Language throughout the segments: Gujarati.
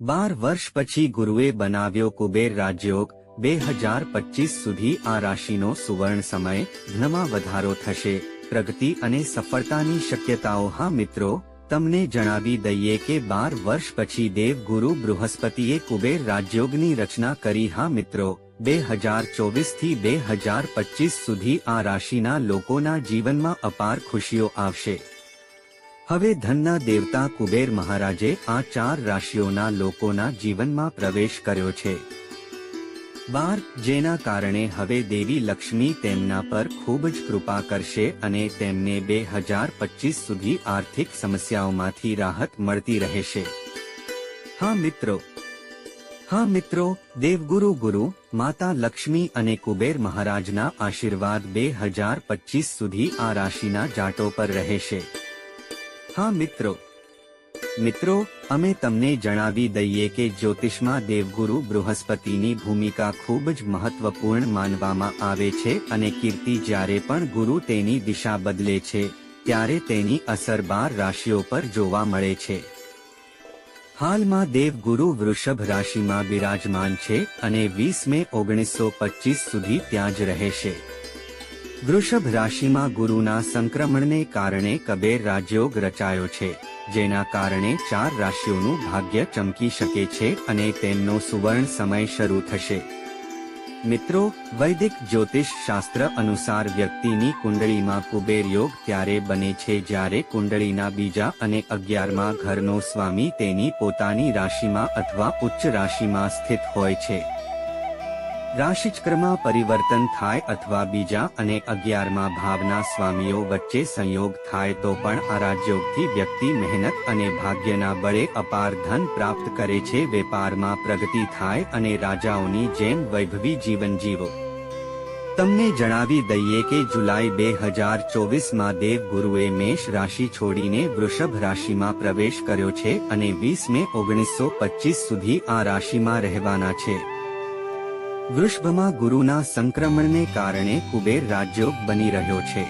બાર વર્ષ પછી ગુરુએ બનાવ્યો કુબેર રાજયોગ, બે હજાર પચીસ સુધી આ રાશિનો સુવર્ણ સમય, ધનમાં વધારો થશે. પ્રગતિ અને સફળતાની શક્યતાઓ, હા મિત્રો, તમને જણાવી દઈએ કે બાર વર્ષ પછી દેવ ગુરુ બૃહસ્પતિએ કુબેર રાજયોગની રચના કરી, હા મિત્રો. બે હજાર ચોવીસથી બે હજાર પચીસ સુધી આ રાશિના લોકોના જીવનમાં અપાર ખુશીઓ આવશે. હવે ધનના દેવતા કુબેર મહારાજે આ ચાર રાશિઓના લોકોના જીવનમાં પ્રવેશ કર્યો છે. બાર, જેના કારણે હવે દેવી લક્ષ્મી તેમના પર ખૂબ જ કૃપા કરશે અને તેમને બે હજાર પચીસ સુધી આર્થિક સમસ્યાઓમાંથી રાહત મળતી રહેશે. હા મિત્રો. હા મિત્રો, દેવગુરુ ગુરુ, માતા લક્ષ્મી અને કુબેર મહારાજના આશીર્વાદ બે હજાર પચીસ સુધી આ રાશિના જાટો પર રહેશે. હા, મિત્રો. મિત્રો, અમે તમને જણાવી દઈએ કે જ્યોતિષમાં દેવગુરુ બૃહસ્પતિની ભૂમિકા ખૂબ જ મહત્વપૂર્ણ માનવામાં આવે છે અને કીર્તિ જ્યારે પણ ગુરુ તેની દિશા બદલે છે, ત્યારે તેની અસર બાર રાશિઓ પર જોવા મળે છે. હાલમાં દેવગુરુ વૃષભ રાશિમાં બિરાજમાન છે અને વીસ મે ઓગણીસો પચીસ સુધી ત્યાં જ રહેશે વૃષભ રાશિમાં ગુરુના સંક્રમણને કારણે કબેર રાજયોગ રચાયો છે, જેના કારણે ચાર રાશિઓનું ભાગ્ય ચમકી શકે છે અને તેમનો સુવર્ણ સમય શરૂ થશે. મિત્રો, વૈદિક જ્યોતિષ શાસ્ત્ર અનુસાર વ્યક્તિની કુંડળીમાં કુબેર યોગ ત્યારે બને છે જ્યારે કુંડળીના બીજા અને અગિયારમાં ઘરનો સ્વામી તેની પોતાની રાશિમાં અથવા ઉચ્ચ રાશિમાં સ્થિત હોય છે. રાશિચક્રમાં પરિવર્તન થાય અથવા બીજા અને અગિયારમાં ભાવના સ્વામીઓ વચ્ચે સંયોગ થાય તો પણ આ રાજયોગથી વ્યક્તિ મહેનત અને ભાગ્યના બળે અપાર ધન પ્રાપ્ત કરે છે. વેપારમાં પ્રગતિ થાય અને રાજાઓની જેમ વૈભવી જીવન જીવો. તમને જણાવી દઈએ કે જુલાઈ બે હજાર ચોવીસમાં દેવ ગુરુએ મેષ રાશિ છોડીને વૃષભ રાશિમાં પ્રવેશ કર્યો છે અને વીસ મે ઓગણીસો પચીસ સુધી આ રાશિમાં રહેવાના છે. વૃષભમાં ગુરુના સંક્રમણને કારણે કુબેર રાજયોગ બની રહ્યો છે.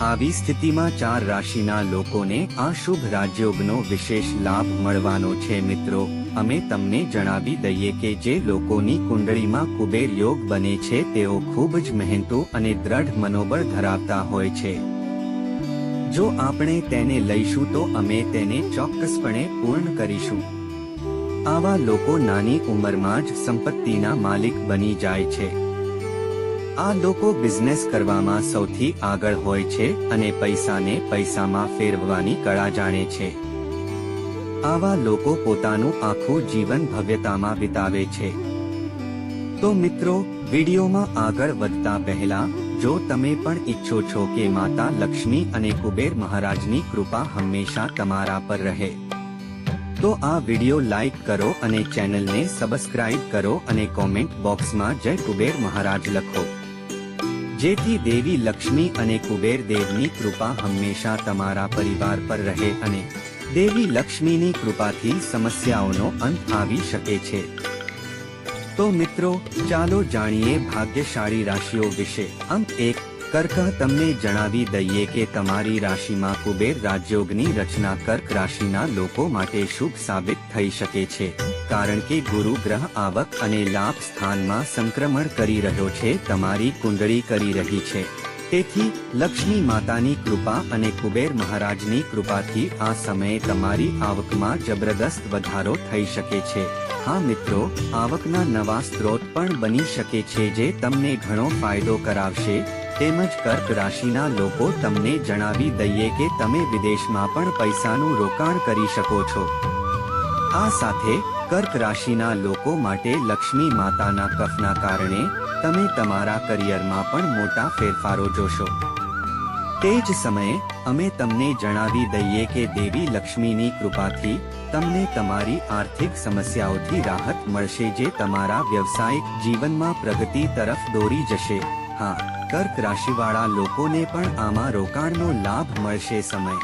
આવી સ્થિતિમાં ચાર રાશિના લોકોને આ શુભ રાજયોગનો વિશેષ લાભ મળવાનો છે મિત્રો. અમે તમને જણાવી દઈએ કે જે લોકોની કુંડળીમાં કુબેર યોગ બને છે તેઓ ખૂબ જ મહેનતુ અને દ્રઢ મનોબળ ધરાવતા હોય છે. જો આપણે તેને લઈશું તો અમે તેને ચોક્કસપણે પૂર્ણ કરીશું. આવા લોકો નાની ઉંમરમાં જ સંપત્તિના માલિક બની જાય છે. આ લોકો બિઝનેસ કરવામાં સૌથી આગળ હોય છે અને પૈસાને પૈસામાં ફેરવવાની કળા જાણે છે. આવા લોકો પોતાનું આખું જીવન ભવ્યતામાં વિતાવે છે. તો મિત્રો, વિડીયોમાં આગળ વધતા પહેલા, જો તમે પણ ઈચ્છો છો કે માતા લક્ષ્મી અને કુબેર મહારાજની કૃપા હંમેશા તમારા પર રહે. તો આ વિડિયો લાઈક કરો અને ચેનલને સબસ્ક્રાઇબ કરો અને કોમેન્ટ બોક્સમાં જય કુબેર મહારાજ લખો. જેથી દેવી લક્ષ્મી અને કુબેર દેવની કૃપા હંમેશા તમારા પરિવાર પર રહે અને દેવી લક્ષ્મીની કૃપાથી સમસ્યાઓનો અંત આવી શકે છે. તો મિત્રો, ચાલો જાણીએ ભાગ્યશાળી રાશિઓ વિશે. અંક એક કર્ક તમને જણાવી દઈએ કે તમારી રાશિમાં કુબેર રાજયોગની રચના કર્ક રાશિના લોકો માટે શુભ સાબિત થઈ શકે છે. કારણ કે ગુરુ ગ્રહ આવક અને લાભ સ્થાનમાં સંક્રમણ કરી રહ્યો છે, તમારી કુંડળી કરી રહી છે. તેથી, લક્ષ્મી માતાની કૃપા અને કુબેર મહારાજની કૃપાથી આ સમયે તમારી આવકમાં જબરદસ્ત વધારો થઈ શકે છે. હા મિત્રો, આવકના નવા સ્ત્રોત પણ બની શકે છે જે તમને ઘણો ફાયદો કરાવશે, તેમજ કર્ક રાશિના લોકો તમને જણાવી દઈએ કે તમે વિદેશમાં પણ પૈસાનું રોકાણ કરી શકો છો. આ સાથે, કર્ક રાશિના લોકો માટે લક્ષ્મી માતાના કફના કારણે, તમે તમારા કરિયરમાં પણ મોટા ફેરફારો જોશો. તે જ સમયે, અમે તમને જણાવી દઈએ કે દેવી લક્ષ્મીની કૃપાથી તમને તમારી આર્થિક સમસ્યાઓથી રાહત મળશે જે તમારા વ્યવસાયિક જીવનમાં પ્રગતિ તરફ દોરી જશે. હા, કર્ક રાશિવાળા લોકોને પણ આમાં રોકાણનો લાભ મળશે સમય.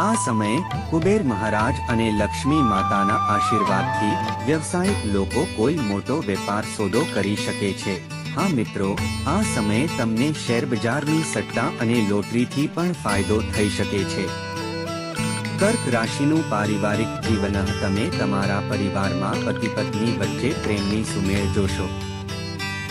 આ સમયે, કુબેર મહારાજ અને લક્ષ્મી માતાના આશીર્વાદથી વ્યવસાયિક લોકો કોઈ મોટો વેપાર સોદો કરી શકે છે. હા મિત્રો, આ સમયે તમને શેર બજારની સટ્ટા અને લોટરીથી પણ ફાયદો થઈ શકે છે. કર્ક રાશિનું પારિવારિક જીવન તમે તમારા પરિવારમાં પતિ પત્ની વચ્ચે પ્રેમની સુમેળ જોશો.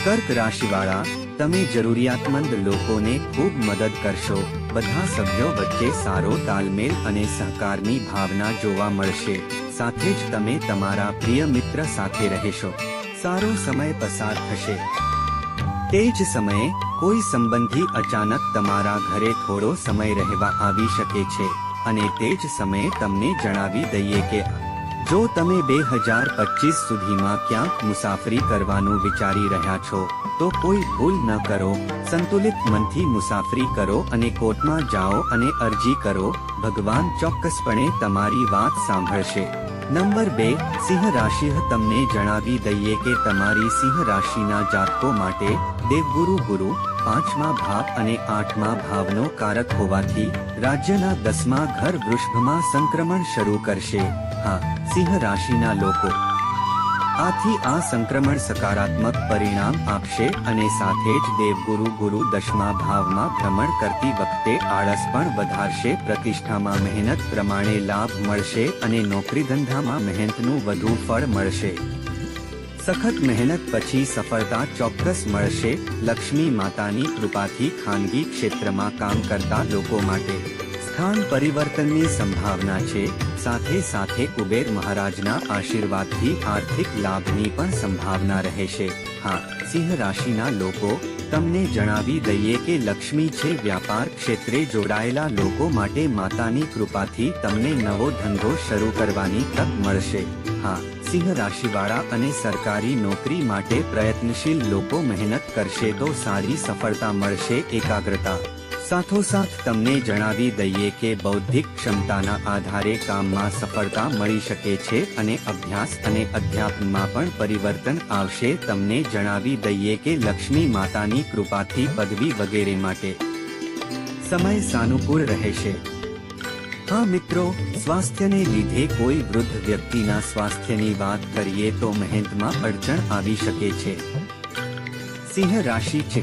કર્ક રાશિવાળા, તમે જરૂરિયાતમંદ લોકોને ખૂબ મદદ કરશો. બધા સભ્યો વચ્ચે સારો તાલમેલ અને સહકારની ભાવના જોવા મળશે. સાથે જ તમે તમારા પ્રિય મિત્ર સાથે રહેશો. સારો સમય પસાર થશે. તે જ સમયે કોઈ સંબંધી અચાનક તમારા ઘરે થોડો સમય રહેવા આવી શકે છે અને તે જ સમયે તમને જણાવી દઈએ કે જો તમે બે હજાર પચીસ સુધીમાં ક્યાંક મુસાફરી કરવાનું વિચારી રહ્યા છો, તો કોઈ ભૂલ ન કરો, સંતુલિત મનથી મુસાફરી કરો અને કોર્ટમાં જાઓ અને અરજી કરો, ભગવાન ચોક્કસપણે તમારી વાત સાંભળશે. નંબર બે, સિંહ રાશિ તમને જણાવી દઈએ કે તમારી સિંહ રાશિના જાતકો માટે દેવગુરુ ગુરુ પાંચમા ભાવ અને આઠમા ભાવનો કારક હોવાથી રાજ્યના દસમા ઘર વૃષભમાં સંક્રમણ શરૂ કરશે. હા, સિંહ રાશિના લોકો આથી આ સંક્રમણ સકારાત્મક પરિણામ આપશે અને સાથે જ દેવગુરુ ગુરુ દશમા ભાવમાં ભ્રમણ કરતી વખતે આળસ પણ વધારશે, પ્રતિષ્ઠામાં મહેનત પ્રમાણે લાભ મળશે અને નોકરી ધંધામાં મહેનતનું વધુ ફળ મળશે. સખત મહેનત પછી સફળતા ચોક્કસ મળશે, લક્ષ્મી માતાની કૃપાથી ખાનગી ક્ષેત્રમાં કામ કરતા લોકો માટે. સ્થાન પરિવર્તનની સંભાવના છે સાથે સાથે કુબેર મહારાજના આશીર્વાદથી આર્થિક લાભની પણ સંભાવના રહેશે હા, સિંહ રાશિના લોકો, તમને જણાવી દઈએ કે લક્ષ્મી છે વ્યાપાર ક્ષેત્રે જોડાયેલા લોકો માટે માતાની કૃપાથી તમને નવો ધંધો શરૂ કરવાની તક મળશે. હા, સિંહ રાશિવાળા અને સરકારી નોકરી માટે પ્રયત્નશીલ લોકો મહેનત કરશે તો સારી સફળતા મળશે એકાગ્રતા. સાથોસાથ તમને જણાવી દઈએ કે બૌદ્ધિક ક્ષમતાના આધારે કામમાં સફળતા મળી શકે છે અને અભ્યાસ અને અધ્યાપનમાં પણ પરિવર્તન આવશે. તમને જણાવી દઈએ કે લક્ષ્મી માતાની કૃપાથી પદવી વગેરે માટે સમય સાનુકૂળ રહેશે. હા મિત્રો, સ્વાસ્થ્યને લીધે કોઈ વૃદ્ધ વ્યક્તિના સ્વાસ્થ્યની વાત કરીએ તો મહેનતમાં અડચણ આવી શકે છે. સિંહ રાશિ છે.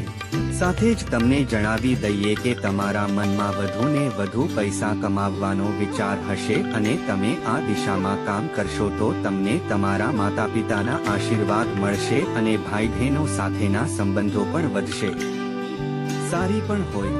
સાથે જ તમને જણાવી દઈએ કે તમારા મનમાં વધુ ને વધુ પૈસા કમાવવાનો વિચાર હશે અને તમે આ દિશામાં કામ કરશો તો તમને તમારા માતા પિતાના આશીર્વાદ મળશે અને ભાઈ બહેનો સાથેના સંબંધો પણ વધશે. સારી પણ હોય.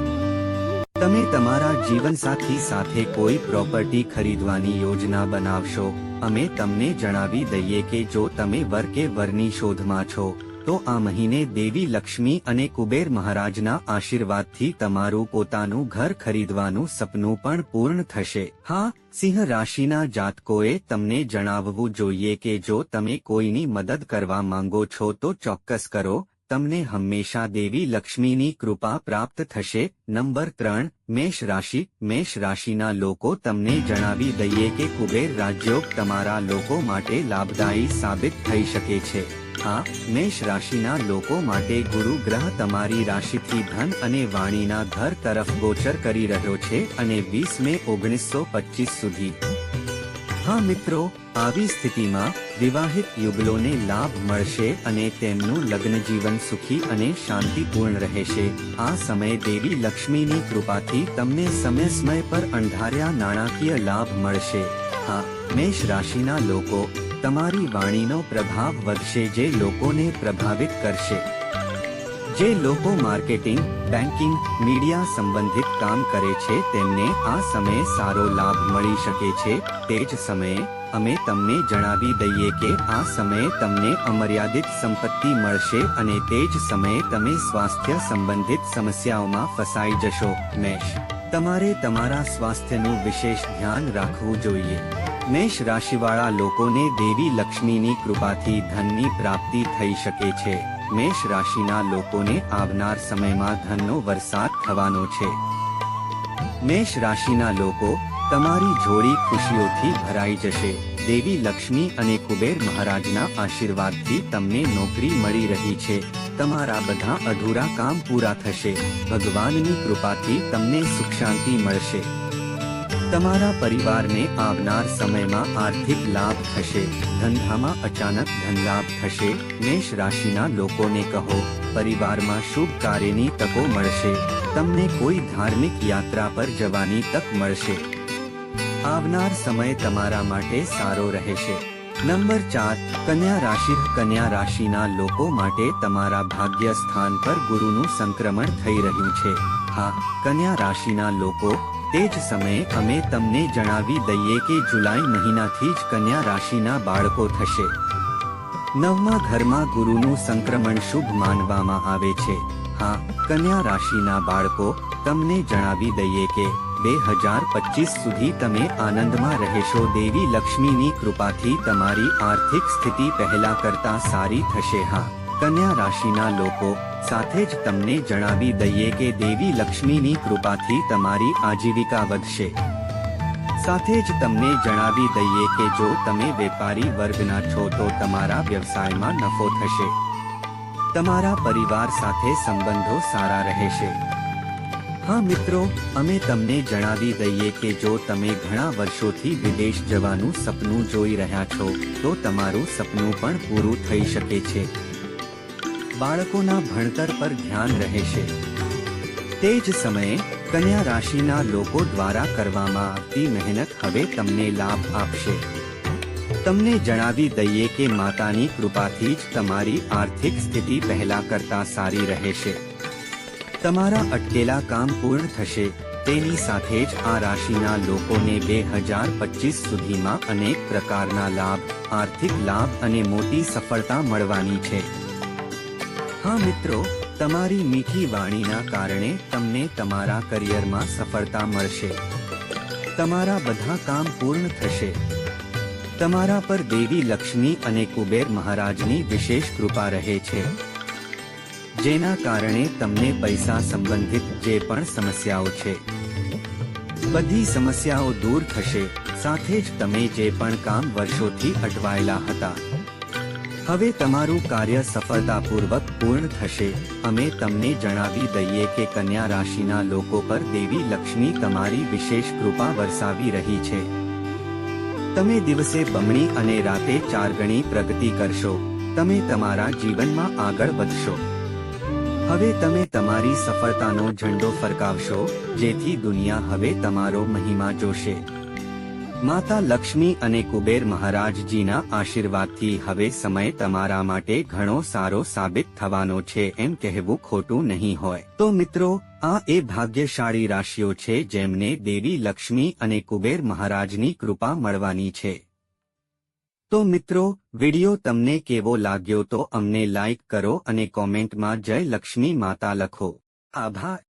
તમે તમારા જીવનસાથી સાથે કોઈ પ્રોપર્ટી ખરીદવાની યોજના બનાવશો. અમે તમને જણાવી દઈએ કે જો તમે વર કે વરની શોધમાં છો તો આ મહિને દેવી લક્ષ્મી અને કુબેર મહારાજના આશીર્વાદથી તમારું પોતાનું ઘર ખરીદવાનું સપનું પણ પૂર્ણ થશે. હા, સિંહ રાશિના જાતકોએ તમને જણાવવું જોઈએ કે જો તમે કોઈની મદદ કરવા માંગો છો તો ચોક્કસ કરો, તમને હંમેશા દેવી લક્ષ્મીની કૃપા પ્રાપ્ત થશે. નંબર ત્રણ, મેષ રાશિ, મેષ રાશિના લોકો તમને જણાવી દઈએ કે કુબેર રાજયોગ તમારા લોકો માટે લાભદાયી સાબિત થઈ શકે છે. આ મેષ રાશિના લોકો માટે ગુરુ ગ્રહ તમારી રાશિથી ધન અને વાણીના ઘર તરફ ગોચર કરી રહ્યો છે અને વીસ મે ઓગણીસો પચીસ સુધી. હા મિત્રો, આવી સ્થિતિમાં વિવાહિત યુગલોને લાભ મળશે અને તેમનું લગ્ન જીવન સુખી અને શાંતિપૂર્ણ રહેશે. આ સમયે દેવી લક્ષ્મીની કૃપાથી તમને સમય સમય પર અંધાર્યા નાણાકીય લાભ મળશે. હા, મેષ રાશિના લોકો તમારી વાણીનો પ્રભાવ વધશે જે લોકોને પ્રભાવિત કરશે. જે લોકો માર્કેટિંગ બેન્કિંગ મીડિયા સંબંધિત કામ કરે છે, તેમને આ સમયે સારો લાભ મળી શકે છે. તે જ સમયે અમે તમને જણાવી દઈએ કે આ સમયે તમને અમર્યાદિત સંપત્તિ મળશે અને તે જ સમયે તમે સ્વાસ્થ્ય સંબંધિત સમસ્યાઓમાં ફસાઈ જશો. મેષ, તમારે તમારા સ્વાસ્થ્યનું વિશેષ ધ્યાન રાખવું જોઈએ. મેષ રાશિવાળા લોકોને દેવી લક્ષ્મીની કૃપાથી ધનની પ્રાપ્તિ થઈ શકે છે. મેષ રાશિના લોકોને આવનાર સમયમાં ધનનો વરસાદ થવાનો છે. મેષ રાશિના લોકો, તમારી જોડી ખુશીઓથી ભરાઈ જશે. દેવી લક્ષ્મી અને કુબેર મહારાજના આશીર્વાદથી તમને નોકરી મળી રહી છે. તમારા બધા અધૂરા કામ પૂરા થશે. ભગવાનની કૃપાથી તમને સુખ શાંતિ મળશે. તમારા પરિવારને આવનાર સમયમાં આર્થિક લાભ થશે. ધંધામાં અચાનક ધનલાભ થશે. મેષ રાશિના લોકોને કહો, પરિવારમાં શુભ કાર્યની તકો મળશે. તમને કોઈ ધાર્મિક યાત્રા પર જવાની તક મળશે. આવનાર સમય તમારા માટે સારો રહેશે. નંબર ચાર, કન્યા રાશિ, કન્યા રાશિના લોકો માટે તમારા ભાગ્ય સ્થાન પર ગુરુનું સંક્રમણ થઈ રહ્યું છે. હા, કન્યા રાશિના લોકો તે જ સમયે અમે તમને જણાવી દઈએ કે જુલાઈ મહિનાથી જ કન્યા રાશિના બાળકો થશે. નવમા ઘરમાં ગુરુનું સંક્રમણ શુભ માનવામાં આવે છે. હા, કન્યા રાશિના બાળકો, તમને જણાવી દઈએ કે બે હજાર પચીસ સુધી તમે આનંદમાં રહેશો. દેવી લક્ષ્મીની કૃપાથી તમારી આર્થિક સ્થિતિ પહેલા કરતા સારી થશે. હા. કન્યા રાશિના લોકો, સાથે જ તમને જણાવી દઈએ કે દેવી લક્ષ્મીની કૃપાથી તમારી આજીવિકા વધશે. સાથે જ તમને જણાવી દઈએ કે જો તમે વેપારી વર્ગના છો તો તમારા વ્યવસાયમાં નફો થશે. તમારા પરિવાર સાથે સંબંધો સારા રહેશે. હા મિત્રો, અમે તમને જણાવી દઈએ કે જો તમે ઘણા વર્ષોથી વિદેશ જવાનું સપનું જોઈ રહ્યા છો, તો તમારું સપનું પણ પૂરું થઈ શકે છે. બાળકોના ભણતર પર ધ્યાન રહેશે તે જ સમયે કન્યા રાશિના લોકો દ્વારા કરવામાં આવતી મહેનત હવે તમને લાભ આપશે. તમને જણાવી દઈએ કે માતાની કૃપાથી જ તમારી આર્થિક સ્થિતિ પહેલા કરતા સારી રહેશે તમારા અટકેલા કામ પૂર્ણ થશે, તેની સાથે જ આ રાશિના લોકોને બે હજાર પચીસ સુધીમાં અનેક પ્રકારના લાભ, આર્થિક લાભ અને મોટી સફળતા મળવાની છે. હા મિત્રો, તમારી મીઠી વાણીના કારણે તમને તમારા કરિયરમાં સફળતા મળશે. તમારા બધા કામ પૂર્ણ થશે. તમારા પર દેવી લક્ષ્મી અને કુબેર મહારાજની વિશેષ કૃપા રહે છે. જેના કારણે તમને પૈસા સંબંધિત જે પણ સમસ્યાઓ છે, બધી સમસ્યાઓ દૂર થશે. સાથે જ તમે જે પણ કામ વર્ષોથી અટવાયેલા હતા. હવે તમારું કાર્ય સફળતાપૂર્વક પૂર્ણ થશે. અમે તમને જણાવી દઈએ કે કન્યા રાશિના લોકો પર દેવી લક્ષ્મી તમારી વિશેષ કૃપા વરસાવી રહી છે. તમે દિવસે બમણી અને રાતે ચાર ગણી પ્રગતિ કરશો. તમે તમારા જીવનમાં આગળ વધશો. હવે તમે તમારી સફળતાનો ઝંડો ફરકાવશો, જેથી દુનિયા હવે તમારો મહિમા જોશે. માતા લક્ષ્મી અને કુબેર મહારાજજીના આશીર્વાદથી હવે સમય તમારા માટે ઘણો સારો સાબિત થવાનો છે એમ કહેવું ખોટું નહીં હોય. તો મિત્રો, આ એ ભાગ્યશાળી રાશિઓ છે જેમને દેવી લક્ષ્મી અને કુબેર મહારાજની કૃપા મળવાની છે. તો મિત્રો, વિડિયો તમને કેવો લાગ્યો તો અમને લાઈક કરો અને કોમેન્ટમાં જય લક્ષ્મી માતા લખો. આભાર.